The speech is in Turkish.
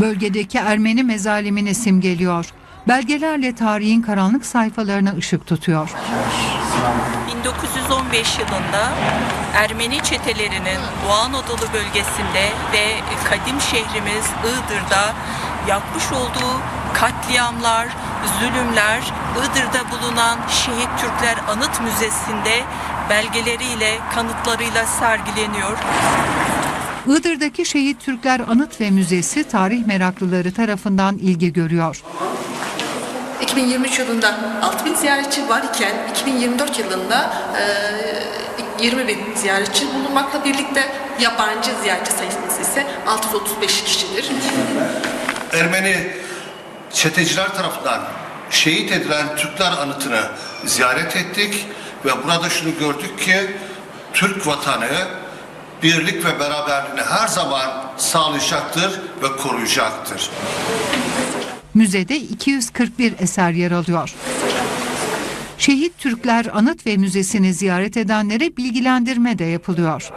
Bölgedeki Ermeni mezalimini simgeliyor. Belgelerle tarihin karanlık sayfalarına ışık tutuyor. 1915 yılında Ermeni çetelerinin Doğu Anadolu bölgesinde ve kadim şehrimiz Iğdır'da yapmış olduğu katliamlar, zulümler Iğdır'da bulunan Şehit Türkler Anıt Müzesi'nde belgeleriyle, kanıtlarıyla sergileniyor. Iğdır'daki Şehit Türkler Anıt ve Müzesi tarih meraklıları tarafından ilgi görüyor. 2023 yılında 6000 ziyaretçi var iken 2024 yılında e, 20 bin ziyaretçi bulunmakla birlikte yabancı ziyaretçi sayısı ise 635 kişidir. Ermeni çeteciler tarafından şehit edilen Türkler anıtını ziyaret ettik ve burada şunu gördük ki Türk vatanı birlik ve beraberliğini her zaman sağlayacaktır ve koruyacaktır. Müzede 241 eser yer alıyor. Şehit Türkler Anıt ve Müzesi'ni ziyaret edenlere bilgilendirme de yapılıyor.